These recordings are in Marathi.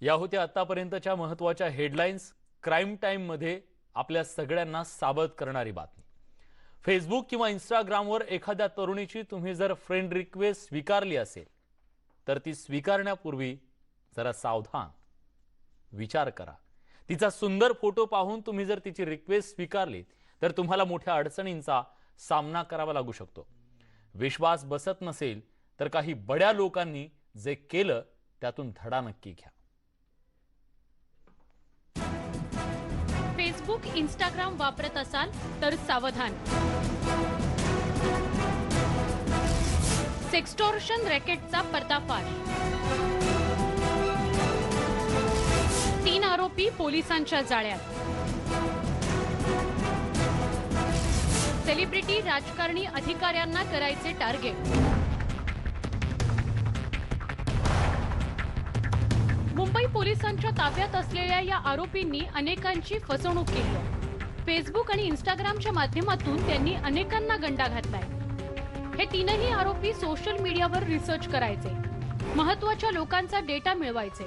या होत्या आतापर्यंतच्या महत्त्वाच्या हेडलाईन्स क्राईम टाईममध्ये आपल्या सगळ्यांना साबत करणारी बातमी. फेसबुक किंवा इंस्टाग्रामवर एखाद्या तरुणीची तुम्ही जर फ्रेंड रिक्वेस्ट स्वीकारली असेल तर ती स्वीकारण्यापूर्वी जरा सावधान विचार करा. तिचा सुंदर फोटो पाहून तुम्ही जर तिची रिक्वेस्ट स्वीकारली तर तुम्हाला मोठ्या अडचणींचा सामना करावा लागू शकतो. विश्वास बसत नसेल तर काही बड्या लोकांनी जे केलं त्यातून धडा नक्की घ्या. फेसबुक इंस्टाग्राम वापरत असाल तर सावधान. सेक्स्टॉर्शन रॅकेटचा पर्दाफाश. तीन आरोपी पोलिसांच्या जाळ्यात. सेलिब्रिटी राजकारणी अधिकाऱ्यांना करायचे टार्गेट मुंबई पोलिसांच्या ताब्यात असलेल्या या आरोपींनी अनेकांची फसवणूक केली. फेसबुक आणि इंस्टाग्रामच्या माध्यमातून त्यांनी अनेकांना गंडा घातलाय. हे तीनही आरोपी सोशल मीडियावर रिसर्च करायचे. महत्त्वाच्या लोकांचा डेटा मिळवायचे.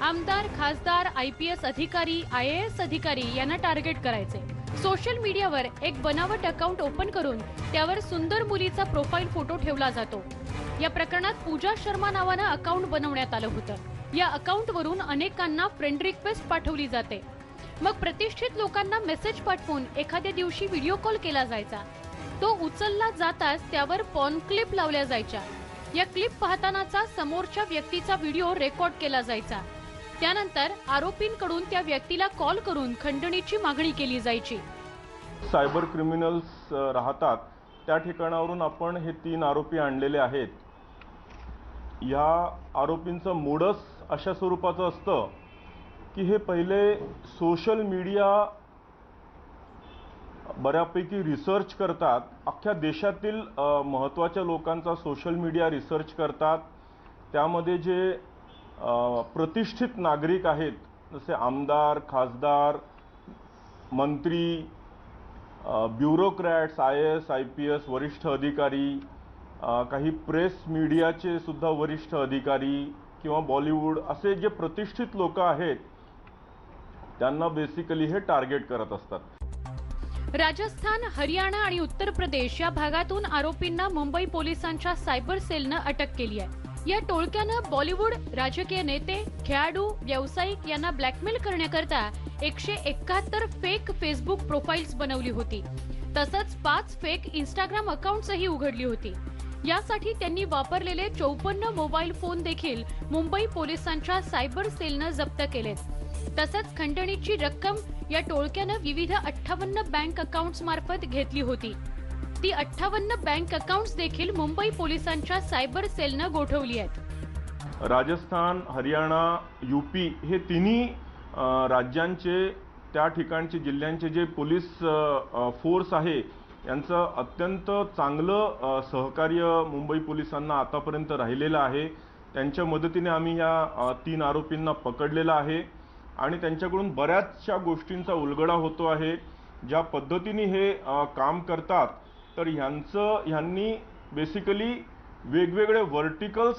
आमदार खासदार आय पी एस अधिकारी आय ए एस अधिकारी यांना टार्गेट करायचे. सोशल मीडियावर एक बनावट अकाउंट ओपन करून त्यावर सुंदर मुलीचा प्रोफाईल फोटो ठेवला जातो. या प्रकरणात पूजा शर्मा नावानं अकाउंट बनवण्यात आलं होतं. या अकाउंटवरून अनेकांना फ्रेंड रिक्वेस्ट पाठवली जाते. मग प्रतिष्ठित लोकांना मेसेज पाठवून एखाद्या दिवशी व्हिडिओ कॉल केला जायचा. तो उचलला जाताच त्यावर पॉन क्लिप लावल्या जायच्या. या क्लिप पाहतानाचा समोरच्या व्यक्तीचा व्हिडिओ रेकॉर्ड केला जायचा. त्यानंतर आरोपींकडून त्या व्यक्तीला कॉल करून खंडणीची मागणी केली जायची. सायबर क्रिमिनल्स राहतात. त्या ठिकाणावरून आपण हे तीन आरोपी आणलेले आहेत. या आरोपींचं मूडच अशा स्वरूपाचं असतं की हे पहिले सोशल मीडिया बऱ्यापैकी रिसर्च करतात. अख्ख्या देशातील महत्त्वाच्या लोकांचा सोशल मीडिया रिसर्च करतात. त्यामध्ये जे प्रतिष्ठित नागरिक आहेत जसे आमदार खासदार मंत्री bureaucrats I S I P S वरिष्ठ अधिकारी काही प्रेस मीडियाचे सुद्धा वरिष्ठ अधिकारी किंवा बॉलिवूड असे जे प्रतिष्ठित लोक आहेत त्यांना बेसिकली हे टार्गेट करत असतात. राजस्थान हरियाणा आणि उत्तर प्रदेश या भागातून आरोपींना मुंबई पोलिसांच्या सायबर सेलनं अटक केली आहे. या टोळक्यानं बॉलिवूड राजकीय नेते खेळाडू व्यावसायिक यांना ब्लॅकमेल करण्याकरता एकशे एकाहत्तर फेक फेसबुक प्रोफाईल्स बनवली होती. तसंच पाच फेक इंस्टाग्राम अकाउंटही उघडली होती. यासाठी त्यांनी वापरलेले चौपन्न मोबाईल फोन देखील मुंबई पोलिसांच्या सायबर सेलनं जप्त केलेत तसंच खंडणीची रक्कम या टोळक्यानं विविध अठ्ठावन्न बँक अकाउंट्स मार्फत घेतली होती. ती अठ्ठावन्न बँक अकाउंट्स देखील मुंबई पोलिसांच्या सायबर सेलनं गोठवली आहेत. राजस्थान हरियाणा यूपी हे तिन्ही राज्यांचे त्या ठिकाणचे जिल्ह्यांचे जे पोलीस फोर्स आहे यांचं अत्यंत चांगलं सहकार्य मुंबई पोलिसांना आतापर्यंत राहिलेलं आहे. त्यांच्या मदतीने आम्ही या तीन आरोपींना पकडलेलं आहे आणि त्यांच्याकडून बऱ्याचशा गोष्टींचा उलगडा होतो आहे. ज्या पद्धतीने हे काम करतात तर ह्यांचं ह्यांनी बेसिकली वेगवेगळे व्हर्टिकल्स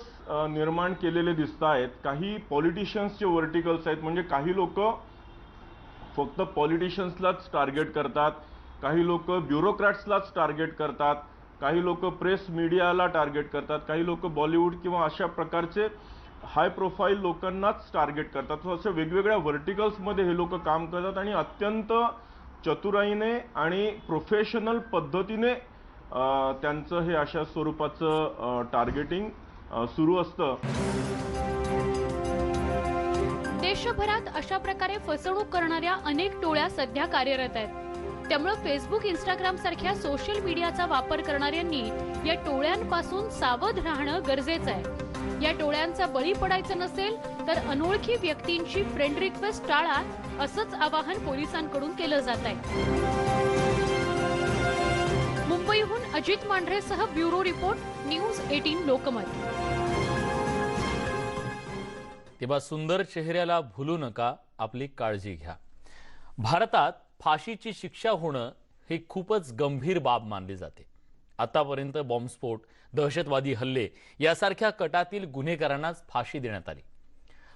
निर्माण केलेले दिसत आहेत. काही पॉलिटिशियन्सचे व्हर्टिकल्स आहेत. म्हणजे काही लोक फक्त पॉलिटिशियन्सलाच टार्गेट करतात. काही लोक ब्युरोक्रॅट्सलाच टार्गेट करतात काही लोक प्रेस मीडियाला टार्गेट करतात काही लोक बॉलिवूड किंवा अशा प्रकारचे हाय प्रोफाईल लोकांनाच टार्गेट करतात. असे अशा वेगवेगळ्या व्हर्टिकल्समध्ये हे लोक काम करतात आणि अत्यंत चतुराईने आणि प्रोफेशनल पद्धतीने त्यांचं हे अशा स्वरूपाचं टार्गेटिंग सुरू असतं. देशभरात अशा प्रकारे फसवणूक करणाऱ्या अनेक टोळ्या सध्या कार्यरत आहेत. त्यामुळे फेसबुक इंस्टाग्राम सारख्या सोशल मीडियाचा वापर करणाऱ्यांनी या टोळ्यांपासून सावध राहणं गरजेचं आहे. या टोळ्यांचा बळी पडायचं नसेल तर अनोळखी व्यक्तींची फ्रेंड रिक्वेस्ट टाळा असंच आवाहन पोलिसांकडून केलं जात आहे. मुंबईहून Ajit मांढरेसह bureau report News Eighteen Lokmat. तेव्हा सुंदर चेहऱ्याला भुलू नका आपली काळजी घ्या. भारतात फाशीची शिक्षा होणं ही खूपच गंभीर बाब मानली जाते. आतापर्यंत बॉम्बस्फोट दहशतवादी हल्ले यासारख्या कटातील गुन्हेगारांनाच फाशी देण्यात आली.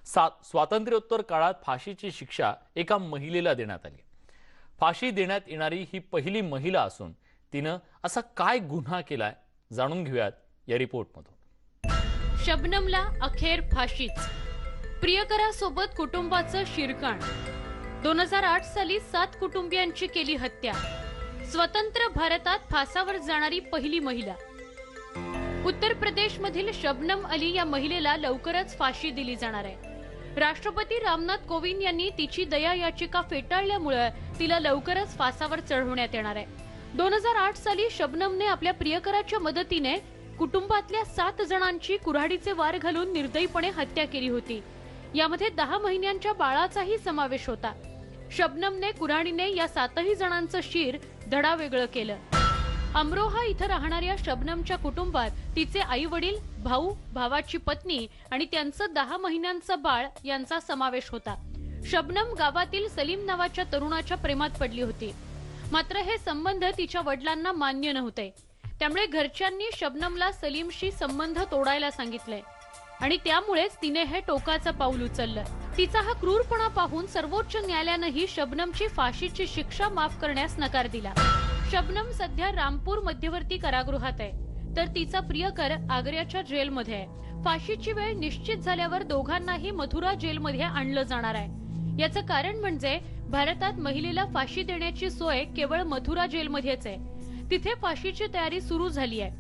सा स्वातंत्र्योत्तर काळात फाशीची शिक्षा एका महिलेला देण्यात आली. फाशी देण्यात येणारी ही पहिली महिला असून तिनं असा काय गुन्हा केलाय जाणून घेऊयात या रिपोर्टमधून. शबनमला अखेर फाशीच. प्रियकरासोबत कुटुंबाचं शिरकाण. दोन हजार आठ साली सात कुटुंबियांची केली हत्या. स्वतंत्र भारतात फासावर जाणारी पहिली महिला. उत्तर प्रदेशमधील शबनम अली या महिलेला लवकरच फाशी दिली जाणार आहे. राष्ट्रपती रामनाथ कोविंद यांनी तिची दया याचिका फेटाळल्यामुळे तिला लवकरच फासावर चढवण्यात येणार आहे. दोन हजार आठ साली शबनमने आपल्या प्रियकराच्या मदतीने कुटुंबातल्या सात जणांची कुऱ्हाडीचे वार घालून निर्दयीपणे हत्या केली होती. यामध्ये दहा महिन्यांच्या बाळाचाही समावेश होता. शबनमने कुराणीने या सातही जणांचं शिर धडा वेगळं केलं. अमरोहा इथं राहणाऱ्या शबनमच्या कुटुंबात तिचे आई वडील भाऊ भावाची पत्नी आणि त्यांचं दहा महिन्यांचं बाळ यांचा समावेश होता. शबनम गावातील सलीम नावाच्या तरुणाच्या प्रेमात पडली होती. मात्र हे संबंध तिच्या वडिलांना मान्य नव्हते. त्यामुळे घरच्यांनी शबनमला सलीमशी संबंध तोडायला सांगितले. आणि त्यामुळेच तिने हे टोकाचं पाऊल उचललं. तिचा हा क्रूरपणा पाहून सर्वोच्च न्यायालयानंही शबनमची फाशीची शिक्षा माफ करण्यास नकार दिला. शबनम सध्या रामपूर मध्यवर्ती कारागृहात आहे. तर तिचा प्रियकर आग्र्याच्या जेलमध्ये आहे. फाशीची वेळ निश्चित झाल्यावर दोघांनाही मथुरा जेलमध्ये आणलं जाणार आहे. याचं कारण म्हणजे भारतात महिलेला फाशी देण्याची सोय केवळ मथुरा जेलमध्येच आहे. तिथे फाशीची तयारी सुरू झाली आहे.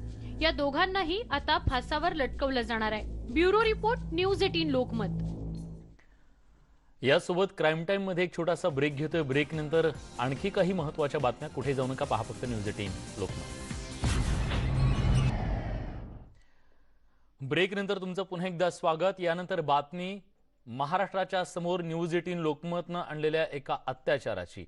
या दोघांनाही आता फासावर लटकवलं जाणार आहे. Bureau report News Eighteen Lokmat. यासोबत क्राईम टाईममध्ये एक छोटासा ब्रेक घेतोय. ब्रेक नंतर आणखी काही महत्त्वाच्या बातम्या कुठे जाऊ नका. पहा फक्त न्यूज एटीन लोकमत. ब्रेक नंतर तुमचं पुन्हा एकदा स्वागत. यानंतर बातमी. महाराष्ट्राच्या समोर न्यूज एटीन लोकमतनं आणलेल्या एका अत्याचाराची.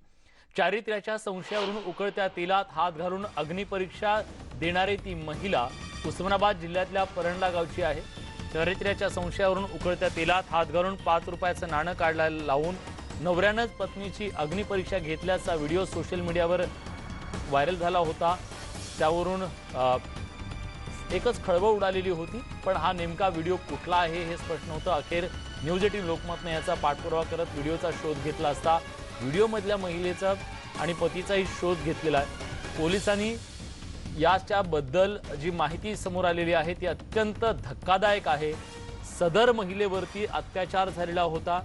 चारित्र्याच्या संशयावरून उकळत्या तेलात हात घालून अग्निपरीक्षा देणारी ती महिला उस्मानाबाद जिल्ह्यातल्या परंडा गावची आहे. चारित्र्याच्या संशयावरून उकळत्या तेलात हात घालून पाच रुपयाचं नाणं काढायला लावून नवऱ्यानंच पत्नीची अग्निपरीक्षा घेतल्याचा व्हिडिओ सोशल मीडियावर व्हायरल झाला होता. त्यावरून एकच खळबळ उडालेली होती पण हा नेमका व्हिडिओ कुठला आहे हे स्पष्ट नव्हतं. अखेर न्यूज एटीन लोकमतने याचा पाठपुरावा करत व्हिडिओचा शोध घेतला असता. व्हिडिओमधल्या महिलेचा आणि पतीचाही शोध घेतलेला आहे. पोलिसांनी याच्याबद्दल जी माहिती समोर आलेली आहे ती अत्यंत धक्कादायक आहे. सदर महिलेवरती अत्याचार झालेला होता.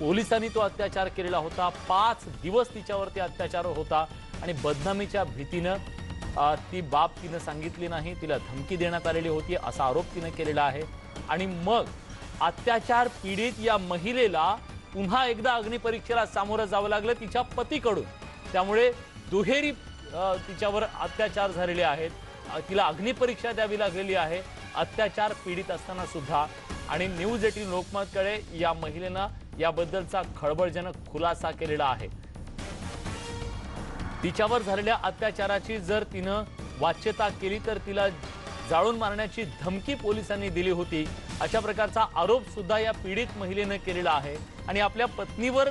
पोलिसांनी तो अत्याचार केलेला होता. पाच दिवस तिच्यावरती अत्याचार होता आणि बदनामीच्या भीतीनं ती बाब तिनं सांगितली नाही तिला धमकी देण्यात आलेली होती असा आरोप तिनं केलेला आहे. आणि मग अत्याचार पीडित या महिलेला पुन्हा एकदा अग्निपरीक्षेला सामोरं जावं लागलं तिच्या पतीकडून. त्यामुळे दुहेरी तिच्यावर अत्याचार झालेले आहेत. तिला अग्निपरीक्षा द्यावी लागलेली आहे. अत्याचार पीडित असताना सुद्धा. आणि न्यूज एटीन लोकमतकडे या महिलेनं याबद्दलचा खळबळजनक खुलासा केलेला आहे. तिच्यावर झालेल्या अत्याचाराची जर तिनं वाच्यता केली तर तिला जाळून मारण्याची धमकी पोलिसांनी दिली होती. अशा प्रकारचा आरोप सुद्धा या पीडित महिलेनं केलेला आहे. आणि आपल्या पत्नीवर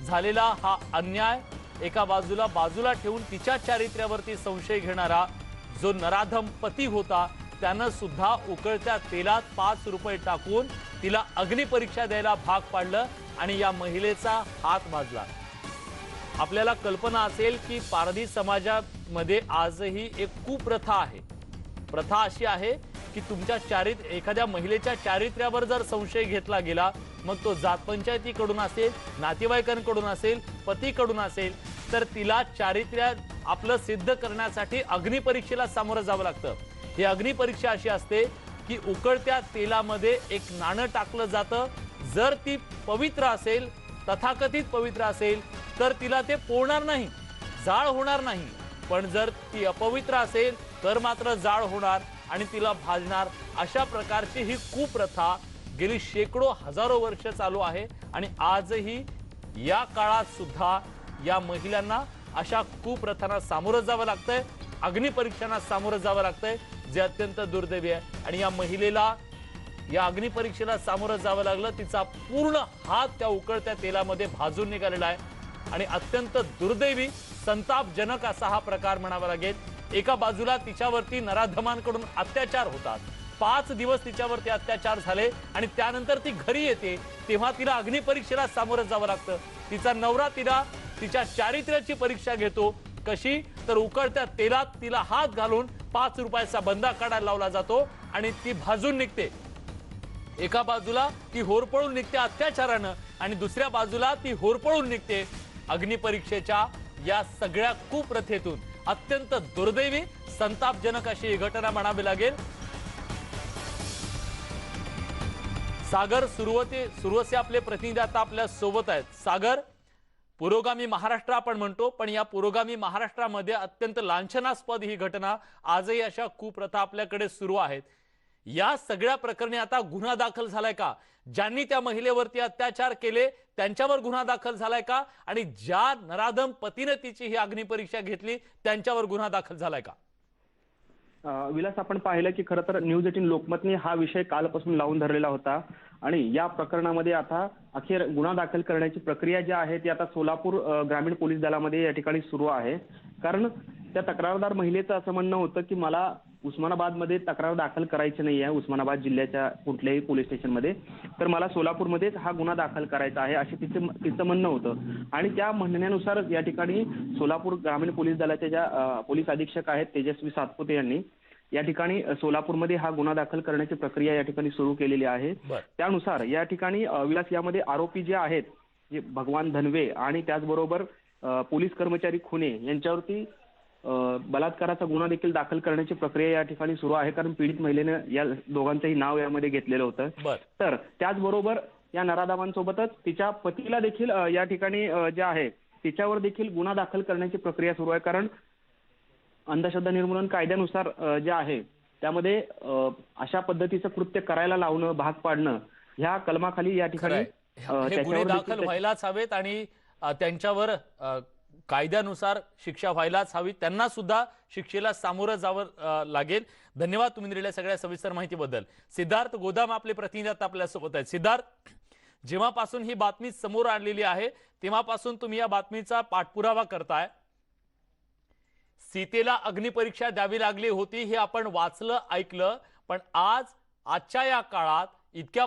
झालेला हा अन्याय एका बाजूला बाजूला ठेवून तिच्या चारित्र्यावरती संशय घेणारा जो नराधम पती होता त्यानं सुद्धा उकळत्या तेलात पाच रुपये टाकून तिला अग्निपरीक्षा द्यायला भाग पाडलं आणि या महिलेचा हात भाजला आपल्याला कल्पना असेल की पारधी समाजामध्ये आजही एक कुप्रथा आहे. प्रथा अशी आहे की तुमच्या चारित एखाद्या महिलेच्या चारित्र्यावर जर संशय घेतला गेला मग तो जात पंचायतीकडून असेल नातेवाईकांकडून असेल पतीकडून असेल तर तिला चारित्र्य आपलं सिद्ध करण्यासाठी अग्निपरीक्षेला सामोरं जावं लागतं. ही अग्निपरीक्षा अशी असते की उकळत्या तेलामध्ये एक नाणं टाकलं जातं. जर ती पवित्र असेल तथाकथित पवित्र असेल तर तिला ते पोळणार नाही जाळ होणार नाही. पण जर ती अपवित्र असेल तर मात्र जाळ होणार आणि तिला भाजणार. अशा प्रकारची ही कुप्रथा गेली शेकडो हजारो वर्ष चालू आहे आणि आजही या काळात सुद्धा या महिलांना अशा कुप्रथांना सामोरं जावं लागतंय. अग्निपरीक्षांना सामोरं जावं लागतंय जे अत्यंत दुर्दैवी आहे. आणि या महिलेला या अग्निपरीक्षेला सामोरं जावं लागलं तिचा पूर्ण हात त्या उकळत्या तेलामध्ये भाजून निघालेला आहे. आणि अत्यंत दुर्दैवी संतापजनक असा हा प्रकार म्हणावा लागेल. एका बाजूला तिच्यावरती नराधमांकडून अत्याचार होतात. पाच दिवस तिच्यावरती अत्याचार झाले आणि त्यानंतर ती घरी येते तेव्हा तिला अग्निपरीक्षेला सामोरं जावं लागतं. तिचा नवरा तिला तिच्या चारित्र्याची परीक्षा घेतो. कशी? तर उकळत्या तेलात तिला हात घालून पाच रुपयाचा बंदा काढायला लावला जातो आणि ती भाजून निघते. एका बाजूला ती होरपळून निघते अत्याचारानं आणि दुसऱ्या बाजूला ती होरपळून निघते. अग्निपरीक्षेच्या या सगळ्या कुप्रथेतून अत्यंत दुर्दैवी संतापजनक अशी ही घटना म्हणावी लागेल. सागर सुरुवाती सुरवसे आपले प्रतिनिधी आता आपल्यासोबत आहेत. सागर? पुरोगामी महाराष्ट्र आपण म्हणतो पण या पुरोगामी महाराष्ट्रामध्ये अत्यंत लांछनास्पद ही घटना आजही अशा कुप्रथा आपल्याकडे सुरू आहेत. या सगळ्या प्रकरणी आता गुन्हा दाखल झालाय का? ज्यांनी त्या महिलेवरती अत्याचार केले त्यांच्यावर गुन्हा दाखल झालाय का? आणि ज्या नराधम पतीने तिची ही अग्निपरीक्षा घेतली त्यांच्यावर गुन्हा दाखल झालाय का? विलास आपण पाहिलं की खरं तर न्यूज एटीन लोकमतने हा विषय कालपासून लावून धरलेला होता. आणि या प्रकरणामध्ये आता अखेर गुन्हा दाखल करण्याची प्रक्रिया जी आहे ती आता सोलापूर ग्रामीण पोलीस दलामध्ये या ठिकाणी सुरू आहे. कारण त्या तक्रारदार महिलेचं असं म्हणणं होतं की मला उस्मानाबादमध्ये तक्रार दाखल करायची नाही आहे उस्मानाबाद जिल्ह्याच्या कुठल्याही पोलीस स्टेशनमध्ये. तर मला सोलापूरमध्येच हा गुन्हा दाखल करायचा आहे असे तिचं तिचं म्हणणं होतं. आणि त्या म्हणण्यानुसार या ठिकाणी सोलापूर ग्रामीण पोलीस दलाच्या ज्या पोलीस अधीक्षक आहेत तेजस्वी सातपुते यांनी या ठिकाणी सोलापूरमध्ये हा गुन्हा दाखल करण्याची प्रक्रिया या ठिकाणी सुरू केलेली आहे. त्यानुसार या ठिकाणी विलास यामध्ये आरोपी जे आहेत जे भगवान धनवे आणि त्याचबरोबर पोलीस कर्मचारी खुने यांच्यावरती बलात्काराचा गुन्हा देखील दाखल करण्याची प्रक्रिया या ठिकाणी सुरू आहे. कारण पीडित महिलेनं या दोघांचंही नाव यामध्ये घेतलेलं होतं. तर त्याचबरोबर या नराधामांसोबतच तिच्या पतीला देखील या ठिकाणी जे आहे तिच्यावर देखील गुन्हा दाखल करण्याची प्रक्रिया सुरू आहे. कारण अंधश्रद्धा निर्मूलन कायद्यानुसार जे आहे त्यामध्ये अशा पद्धतीचं कृत्य करायला लावणं भाग पाडणं ह्या कलमाखाली या ठिकाणी गुन्हे देखील व्हायलाच हवेत आणि त्यांच्यावर कायद्यानुसार शिक्षा व्हायलाच हवी. त्यांना सुद्धा शिक्षेला सामोरं जावं लागेल. धन्यवाद तुम्ही दिलेल्या सगळ्या सविस्तर माहितीबद्दल. सिद्धार्थ गोदाम आपले प्रतिनिधी आता आपल्यासोबत आहेत. सिद्धार्थ जेव्हापासून ही बातमी समोर आणलेली आहे तेव्हापासून तुम्ही या बातमीचा पाठपुरावा करताय. सीतेला अग्निपरीक्षा द्यावी लागली होती हे आपण वाचलं ऐकलं. पण आज आजच्या या काळात इतक्या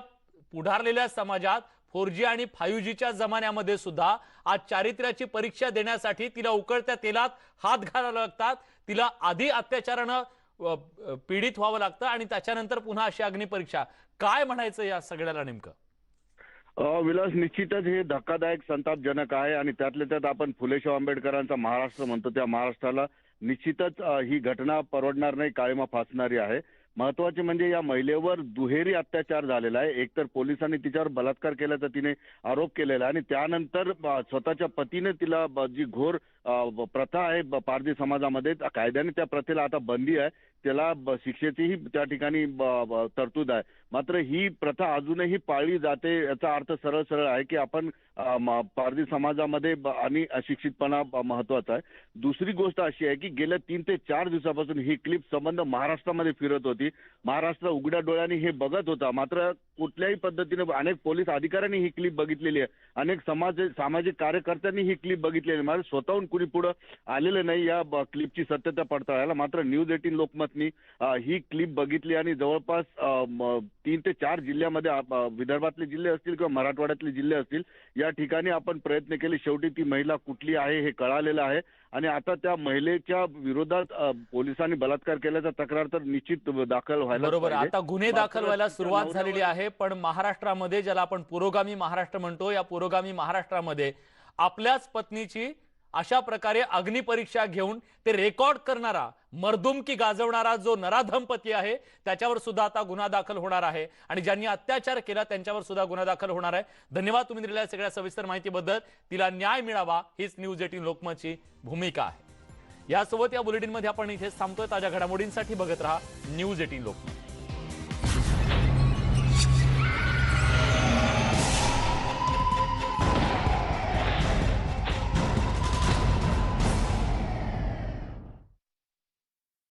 पुढारलेल्या समाजात फोर जी आणि फाईव्ह जीच्या जमान्यामध्ये सुद्धा आज चारित्र्याची परीक्षा देण्यासाठी तिला उकळत्या तेलात हात घालावे लागतात. तिला आधी अत्याचारानं पीडित व्हावं लागतं आणि त्याच्यानंतर पुन्हा अशी अग्निपरीक्षा. काय म्हणायचं या सगळ्याला नेमकं? विलास निश्चितच हे धक्कादायक संतापजनक आहे आणि त्यातल्या त्यात आपण फुलेशाह आंबेडकरांचा महाराष्ट्र म्हणतो. त्या महाराष्ट्राला निश्चितच ही घटना परवडणार नाही काळीमा फासणारी आहे. महत्त्वाचे म्हणजे या महिलेवर दुहेरी अत्याचार झालेला आहे. एकतर पोलिसांनी तिच्यावर बलात्कार केल्याचा तिने आरोप केलेला आहे आणि त्यानंतर स्वतःच्या पतीने तिला जी घोर प्रथा आहे पारधी समाजामध्ये कायद्याने त्या प्रथेला आता बंदी आहे. त्याला ब- शिक्षेचीही त्या ठिकाणी ब- ब- तरतूद आहे. मात्र ही प्रथा अजूनही पाळली जाते याचा अर्थ सरळ सरळ आहे की आपण पारधी समाजामध्ये आणि अशिक्षितपणा महत्त्वाचा आहे. दुसरी गोष्ट अशी आहे की गेल्या तीन ते चार दिवसापासून ही क्लिप संबंध महाराष्ट्रामध्ये फिरत होती. महाराष्ट्र उघड्या डोळ्यांनी हे बघत होता. मात्र कुठल्याही पद्धतीने अनेक पोलीस अधिकाऱ्यांनी ही क्लिप बघितलेली आहे. अनेक समाज सामाजिक कार्यकर्त्यांनी ही क्लिप बघितलेली आहे. मात्र स्वतःहून कुणी पुढे आलेलं नाही या क्लिपची सत्यता पडताळायला. मात्र न्यूज एटीन लोकमत अ, ही क्लिप बघितली आणि जवळपास तीन ते चार जिल्ह्यामध्ये विदर्भातले जिल्हे असतील किंवा मराठवाड्यातले जिल्हे असतील या ठिकाणी आपण प्रयत्न केले शेवटी ती महिला कुठली आहे हे कळालेलं आहे. आणि आता त्या महिलेच्या विरोधात पोलिसांनी बलात्कार केल्याचा तक्रार तर निश्चित दाखल व्हायला बरोबर आता गुन्हे दाखल व्हायला सुरुवात झालेली आहे पण महाराष्ट्रामध्ये ज्याला आपण पुरोगामी महाराष्ट्र म्हणतो या पुरोगामी महाराष्ट्रामध्ये आपल्याच पत्नीची अशा प्रकारे अग्निपरीक्षा घेऊन ते रेकॉर्ड करणारा मर्दुमकी गाजवणारा जो नराधमपती आहे त्याच्यावर सुद्धा आता गुन्हा दाखल होणार आहे. आणि ज्यांनी अत्याचार केला त्यांच्यावर सुद्धा गुन्हा दाखल होणार आहे. धन्यवाद तुम्ही दिलेल्या सगळ्या सविस्तर माहितीबद्दल. तिला न्याय मिळावा हीच न्यूज एटीन लोकमतची भूमिका आहे. यासोबत या बुलेटिनमध्ये आपण इथेच थांबतोय. ताज्या घडामोडींसाठी बघत राहा न्यूज एटीन लोकमत.